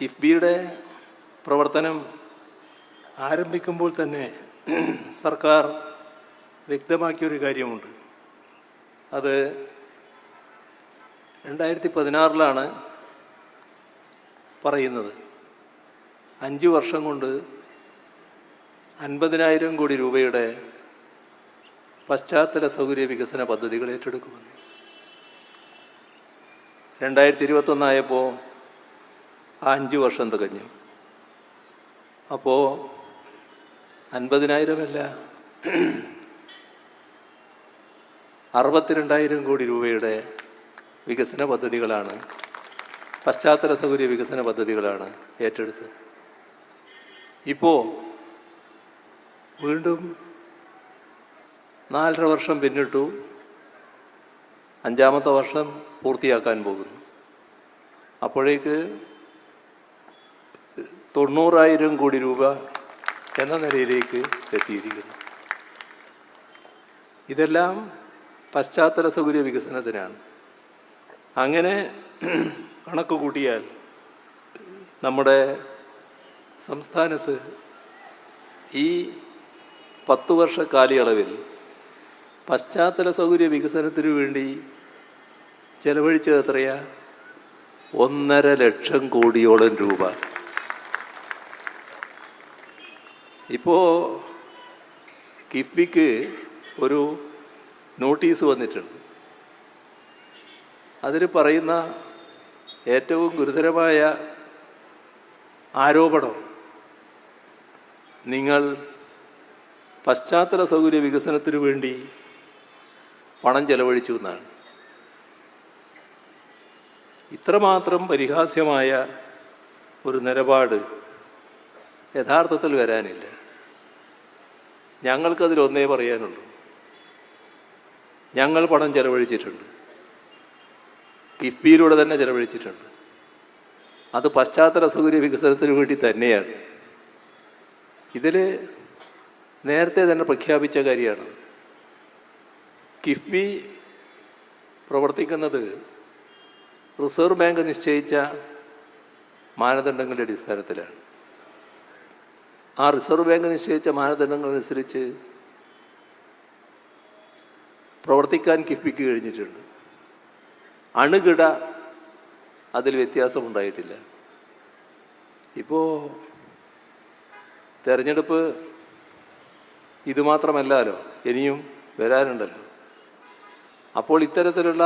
കിഫ്ബിയുടെ പ്രവർത്തനം ആരംഭിക്കുമ്പോൾ തന്നെ സർക്കാർ വ്യക്തമാക്കിയൊരു കാര്യമുണ്ട്. അത് രണ്ടായിരത്തി പതിനാറിലാണ് പറയുന്നത്. അഞ്ച് വർഷം കൊണ്ട് അൻപതിനായിരം കോടി രൂപയുടെ പശ്ചാത്തല സൗകര്യ വികസന പദ്ധതികൾ ഏറ്റെടുക്കുമെന്ന്. രണ്ടായിരത്തി ഇരുപത്തൊന്നായപ്പോൾ ആ അഞ്ച് വർഷം തികഞ്ഞു അപ്പോൾ അൻപതിനായിരമല്ല അറുപത്തിരണ്ടായിരം കോടി രൂപയുടെ വികസന പദ്ധതികളാണ് പശ്ചാത്തല സൗകര്യ വികസന പദ്ധതികളാണ് ഏറ്റെടുത്ത് ഇപ്പോൾ വീണ്ടും നാലര വർഷം പിന്നിട്ടു അഞ്ചാമത്തെ വർഷം പൂർത്തിയാക്കാൻ പോകുന്നു. അപ്പോഴേക്ക് തൊണ്ണൂറായിരം കോടി രൂപ എന്ന നിലയിലേക്ക് എത്തിയിരിക്കുന്നു. ഇതെല്ലാം പശ്ചാത്തല സൗകര്യ വികസനത്തിനാണ്. അങ്ങനെ കണക്ക് കൂട്ടിയാൽ നമ്മുടെ സംസ്ഥാനത്ത് ഈ പത്ത് വർഷ കാലയളവിൽ പശ്ചാത്തല സൗകര്യ വികസനത്തിനു വേണ്ടി ചെലവഴിച്ചത് എത്രയാ? ഒന്നര ലക്ഷം കോടിയോളം രൂപ. ഇപ്പോൾ കിഫ്ബിക്ക് ഒരു നോട്ടീസ് വന്നിട്ടുണ്ട്. അതിൽ പറയുന്ന ഏറ്റവും ഗുരുതരമായ ആരോപണം നിങ്ങൾ പശ്ചാത്തല സൗകര്യ വികസനത്തിനു വേണ്ടി പണം ചെലവഴിച്ചു എന്നാണ്. ഇത്രമാത്രം പരിഹാസ്യമായ ഒരു നിലപാട് യഥാർത്ഥത്തിൽ വരാനില്ല. ഞങ്ങൾക്കതിലൊന്നേ പറയാനുള്ളൂ. ഞങ്ങൾ പണം ചെലവഴിച്ചിട്ടുണ്ട്. കിഫ്ബിയിലൂടെ തന്നെ ചെലവഴിച്ചിട്ടുണ്ട്. അത് പശ്ചാത്തല സൗകര്യ വികസനത്തിന് വേണ്ടി തന്നെയാണ്. ഇതിൽ നേരത്തെ തന്നെ പ്രഖ്യാപിച്ച കാര്യമാണ്. കിഫ്ബി പ്രവർത്തിക്കുന്നത് റിസർവ് ബാങ്ക് നിശ്ചയിച്ച മാനദണ്ഡങ്ങളുടെ അടിസ്ഥാനത്തിലാണ്. ആ റിസർവ് ബാങ്ക് നിശ്ചയിച്ച മാനദണ്ഡങ്ങൾ അനുസരിച്ച് പ്രവർത്തിക്കാൻ കിഫ്ബിക്ക് കഴിഞ്ഞിട്ടുണ്ട്. അണുകിട അതിൽ വ്യത്യാസമുണ്ടായിട്ടില്ല. ഇപ്പോൾ തെരഞ്ഞെടുപ്പ് ഇതുമാത്രമല്ലല്ലോ ഇനിയും വരാനുണ്ടല്ലോ. അപ്പോൾ ഇത്തരത്തിലുള്ള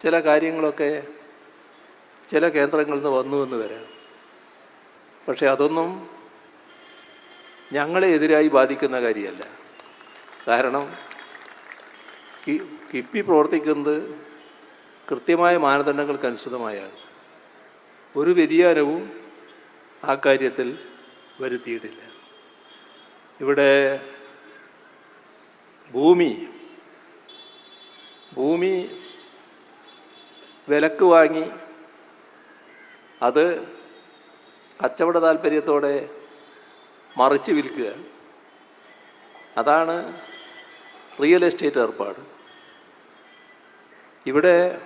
ചില കാര്യങ്ങളൊക്കെ ചില കേന്ദ്രങ്ങളിൽ നിന്ന് വന്നു എന്ന് വരാം. പക്ഷെ അതൊന്നും ഞങ്ങളെ എതിരായി ബാധിക്കുന്ന കാര്യമല്ല. കാരണം കിപ്പി പ്രവർത്തിക്കുന്നത് കൃത്യമായ മാനദണ്ഡങ്ങൾക്കനുസൃതമായാണ് ഒരു വ്യതിയാനവും ആ കാര്യത്തിൽ വരുത്തിയിട്ടില്ല. ഇവിടെ ഭൂമി ഭൂമി വിലക്ക് വാങ്ങി അത് കച്ചവട താല്പര്യത്തോടെ മറിച്ച് വിൽക്കുക. അതാണ് റിയൽ എസ്റ്റേറ്റ് ഏർപ്പാട്. ഇവിടെ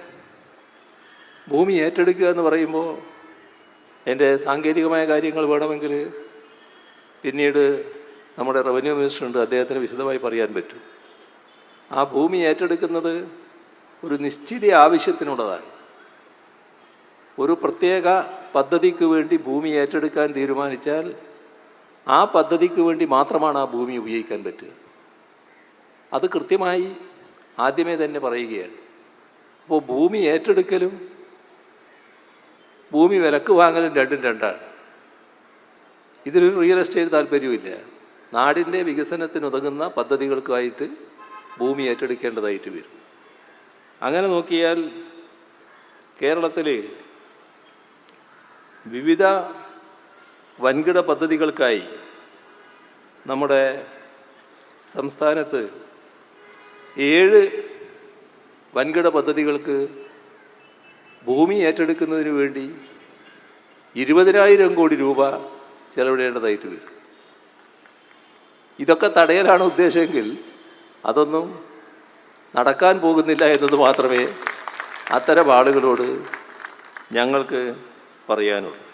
ഭൂമി ഏറ്റെടുക്കുക എന്ന് പറയുമ്പോൾ എന്റെ സാങ്കേതികമായ കാര്യങ്ങൾ വേണമെങ്കിൽ പിന്നീട് നമ്മുടെ റവന്യൂ മിനിസ്റ്റർ ഉണ്ട് അദ്ദേഹത്തിന് വിശദമായി പറയാൻ പറ്റും. ആ ഭൂമി ഏറ്റെടുക്കുന്നത് ഒരു നിശ്ചിത ആവശ്യത്തിനുള്ളതാണ്. ഒരു പ്രത്യേക പദ്ധതിക്ക് വേണ്ടി ഭൂമി ഏറ്റെടുക്കാൻ തീരുമാനിച്ചാൽ ആ പദ്ധതിക്ക് വേണ്ടി മാത്രമാണ് ആ ഭൂമി ഉപയോഗിക്കാൻ പറ്റുക. അത് കൃത്യമായി ആദ്യമേ തന്നെ പറയുകയാണ്. അപ്പോൾ ഭൂമി ഏറ്റെടുക്കലും ഭൂമി വിലക്ക് വാങ്ങലും രണ്ടും രണ്ടാണ്. ഇതിലൊരു റിയൽ എസ്റ്റേറ്റ് താല്പര്യമില്ല നാടിന്റെ വികസനത്തിനുതകുന്ന പദ്ധതികൾക്കായിട്ട് ഭൂമി ഏറ്റെടുക്കേണ്ടതായിട്ട് വരും. അങ്ങനെ നോക്കിയാൽ കേരളത്തിൽ വിവിധ വൻകിട പദ്ധതികൾക്കായി നമ്മുടെ സംസ്ഥാനത്ത് ഏഴ് വൻകിട പദ്ധതികൾക്ക് ഭൂമി ഏറ്റെടുക്കുന്നതിന് വേണ്ടി ഇരുപതിനായിരം കോടി രൂപ ചെലവിടേണ്ടതായിട്ട് വരും. ഇതൊക്കെ തടയലാണ് ഉദ്ദേശമെങ്കിൽ അതൊന്നും നടക്കാൻ പോകുന്നില്ല എന്നത് മാത്രമേ അത്തരം ആളുകളോട് ഞങ്ങൾക്ക് പറയാനുള്ളൂ.